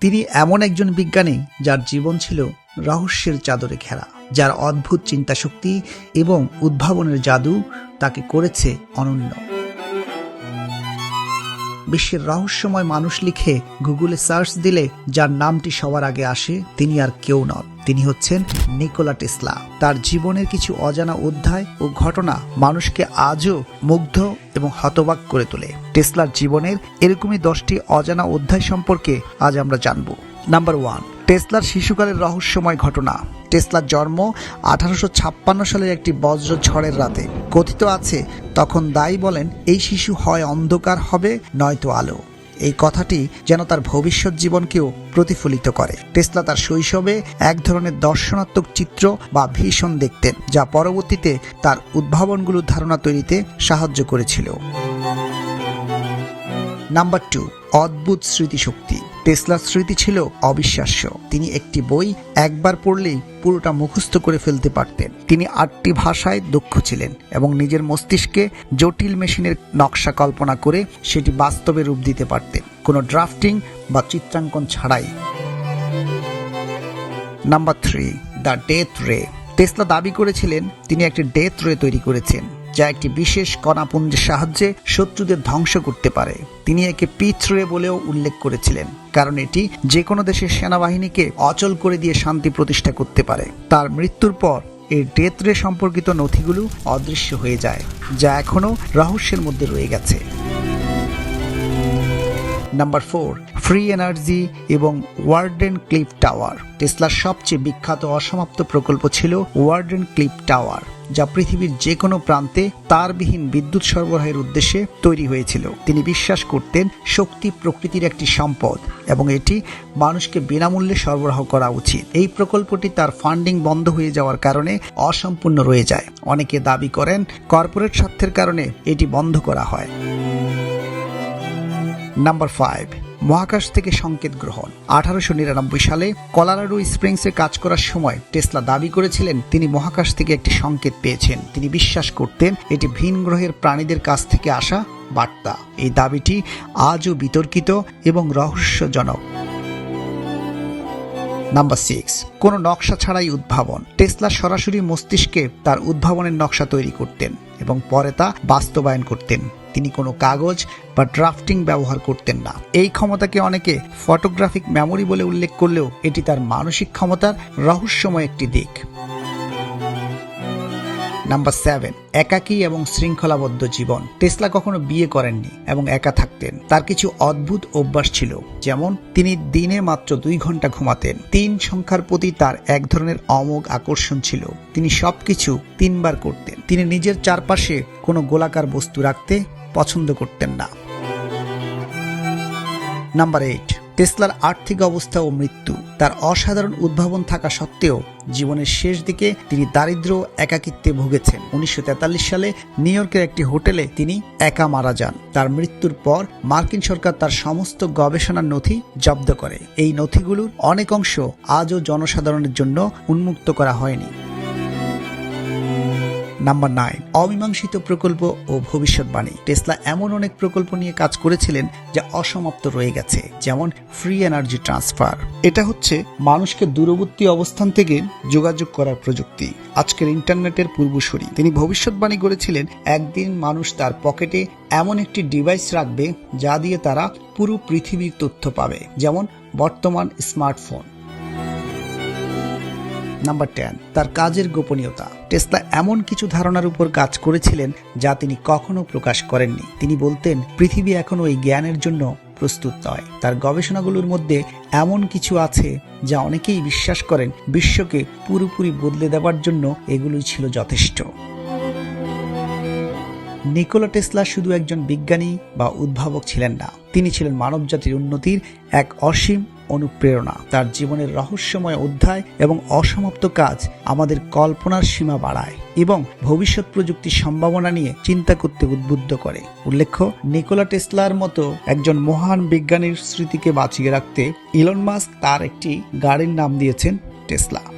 তিনি এমন একজন বিজ্ঞানী যার জীবন ছিল রহস্যের চাদরে ঘেরা, যার অদ্ভুত চিন্তাশক্তি এবং উদ্ভাবনের জাদু তাকে করেছে অনন্য। বিশ্বের রহস্যময় মানুষ লিখে গুগলে সার্চ দিলে যার নামটি সবার আগে আসে, তিনি আর কেউ নন। তিনি হচ্ছেন নিকোলা টেসলা। তার জীবনের কিছু অজানা অধ্যায় ও ঘটনা মানুষকে আজও মুগ্ধ এবং হতবাক করে তোলে। টেসলার জীবনের এরকমই দশটি অজানা অধ্যায় সম্পর্কে আজ আমরা জানব। নাম্বার ওয়ান টেসলার শিশুকালের রহস্যময় ঘটনা। টেসলার জন্ম আঠারোশো ছাপ্পান্ন সালের একটি বজ্র ঝড়ের রাতে। কথিত আছে, তখন দায়ী বলেন, এই শিশু হয় অন্ধকার হবে, নয়তো আলো। এই কথাটি যেন তার ভবিষ্যৎ জীবনকেও প্রতিফলিত করে। টেসলা তার শৈশবে এক ধরনের দর্শনাত্মক চিত্র বা ভীষণ দেখতেন, যা পরবর্তীতে তার উদ্ভাবনগুলোর ধারণা তৈরিতে সাহায্য করেছিল। নাম্বার টু, অদ্ভুত স্মৃতিশক্তি। টেসলার স্মৃতি ছিল অবিশ্বাস্য। তিনি একটি বই একবার পড়লেই পুরোটা মুখস্থ করে ফেলতে পারতেন। তিনি আটটি ভাষায় দক্ষ ছিলেন এবং নিজের মস্তিষ্কে জটিল মেশিনের নকশা কল্পনা করে সেটি বাস্তবে রূপ দিতে পারতেন। কোনো ড্রাফটিং বা চিত্রাঙ্কন ছাড়াই। Number three, the death ray. Tesla দাবি করেছিলেন, তিনি একটি ডেথ রে তৈরি করেছেন। যা একটি বিশেষ কণাপুঞ্জের সাহায্যে শত্রুদের ধ্বংস করতে পারে। তিনি একে পিথ রে বলেও উল্লেখ করেছিলেন, কারণ এটি যে কোনো দেশের সেনাবাহিনীকে অচল করে দিয়ে শান্তি প্রতিষ্ঠা করতে পারে। তার মৃত্যুর পর এই ডেথ রে সম্পর্কিত নথিগুলো অদৃশ্য হয়ে যায়, যা এখনও রহস্যের মধ্যে রয়ে গেছে। নাম্বার ফোর, ফ্রি এনার্জি এবং ওয়ার্ডেন ক্লিপ টাওয়ার। টেসলার সবচেয়ে বিখ্যাত অসমাপ্ত প্রকল্প ছিল ওয়ার্ডেন ক্লিপ টাওয়ার। যা পৃথিবীর যে কোনো প্রান্তে তারবিহীন বিদ্যুৎ সরবরাহের উদ্দেশ্যে তৈরি হয়েছিল। তিনি বিশ্বাস করতেন শক্তি প্রকৃতির একটি সম্পদ এবং এটি মানুষকে বিনামূল্যে সরবরাহ করা উচিত। এই প্রকল্পটি তার ফান্ডিং বন্ধ হয়ে যাওয়ার কারণে অসম্পূর্ণ রয়ে যায়। অনেকে দাবি করেন কর্পোরেট স্বার্থের কারণে এটি বন্ধ করা হয়। Number five. মহাকাশ থেকে সংকেত গ্রহণ। আঠারোশো নিরানব্বই সালে কলারাডো স্প্রিংসে কাজ করার সময় টেসলা দাবি করেছিলেন, তিনি মহাকাশ থেকে একটি সংকেত পেয়েছেন। তিনি বিশ্বাস করতেন, এটি ভিন গ্রহের প্রাণীদের কাছ থেকে আসা বার্তা। এই দাবিটি আজও বিতর্কিত এবং রহস্যজনক। নাম্বার সিক্স, কোনো নকশা ছাড়াই উদ্ভাবন। টেসলা সরাসরি মস্তিষ্কে তার উদ্ভাবনের নকশা তৈরি করতেন এবং পরে তা বাস্তবায়ন করতেন। তিনি কোনো কাগজ বা ড্রাফটিং ব্যবহার করতেন না। এই ক্ষমতাকে অনেকে ফটোগ্রাফিক মেমোরি বলে উল্লেখ করলেও এটি তার মানসিক ক্ষমতার রহস্যময় একটি দিক। নাম্বার সেভেন, একাকী এবং শৃঙ্খলাবদ্ধ জীবন। টেসলা কখনো বিয়ে করেননি এবং একা থাকতেন। তার কিছু অদ্ভুত অভ্যাস ছিল, যেমন তিনি দিনে মাত্র দুই ঘণ্টা ঘুমাতেন। তিন সংখ্যার প্রতি তার এক ধরনের অমোঘ আকর্ষণ ছিল। তিনি সবকিছু তিনবার করতেন। তিনি নিজের চারপাশে কোনো গোলাকার বস্তু রাখতে পছন্দ করতেন না। নাম্বার এইট টেসলার আর্থিক অবস্থা ও মৃত্যু। তার অসাধারণ উদ্ভাবন থাকা সত্ত্বেও জীবনের শেষ দিকে তিনি দারিদ্র একাকিত্বে ভুগেছেন। উনিশশো তেতাল্লিশ সালে নিউ ইয়র্কের একটি হোটেলে তিনি একা মারা যান। তার মৃত্যুর পর মার্কিন সরকার তার সমস্ত গবেষণার নথি জব্দ করে। এই নথিগুলোর অনেক অংশ আজও জনসাধারণের জন্য উন্মুক্ত করা হয়নি। Number nine. অমীমাংসিত প্রকল্প ও ভবিষ্যৎবাণী। টেসলা এমন অনেক প্রকল্প নিয়ে কাজ করেছিলেন যা অসমাপ্ত রয়ে গেছে, যেমন ফ্রি এনার্জি ট্রান্সফার এটা হচ্ছে মানুষকে দূরবর্তী অবস্থান থেকে যোগাযোগ করার প্রযুক্তি। আজকের ইন্টারনেটের পূর্বসূরি। তিনি ভবিষ্যৎবাণী করেছিলেন, একদিন মানুষ তার পকেটে এমন একটি ডিভাইস রাখবে যা দিয়ে তারা পুরো পৃথিবীর তথ্য পাবে, যেমন বর্তমান স্মার্টফোন। নাম্বার টেন তার কাজের গোপনীয়তা। টেসলা এমন কিছু ধারণার উপর কাজ করেছিলেন যা তিনি কখনো প্রকাশ করেননি। তিনি বলতেন, পৃথিবী এখনও এই জ্ঞানের জন্য প্রস্তুত নয়। তার গবেষণাগুলোর মধ্যে এমন কিছু আছে যা অনেকেই বিশ্বাস করেন বিশ্বকে পুরোপুরি বদলে দেওয়ার জন্য এগুলোই ছিল যথেষ্ট। নিকোলা টেসলা শুধু একজন বিজ্ঞানী বা উদ্ভাবক ছিলেন না। তিনি ছিলেন মানবজাতির উন্নতির এক অসীম অনুপ্রেরণা। তার জীবনের রহস্যময় অধ্যায় এবং অসমাপ্ত কাজ আমাদের কল্পনার সীমা বাড়ায় এবং ভবিষ্যৎ প্রযুক্তির সম্ভাবনা নিয়ে চিন্তা করতে উদ্বুদ্ধ করে। উল্লেখ্য, নিকোলা টেসলার মতো একজন মহান বিজ্ঞানীর স্মৃতিকে বাঁচিয়ে রাখতে ইলন মাস্ক তার একটি গাড়ির নাম দিয়েছেন টেসলা।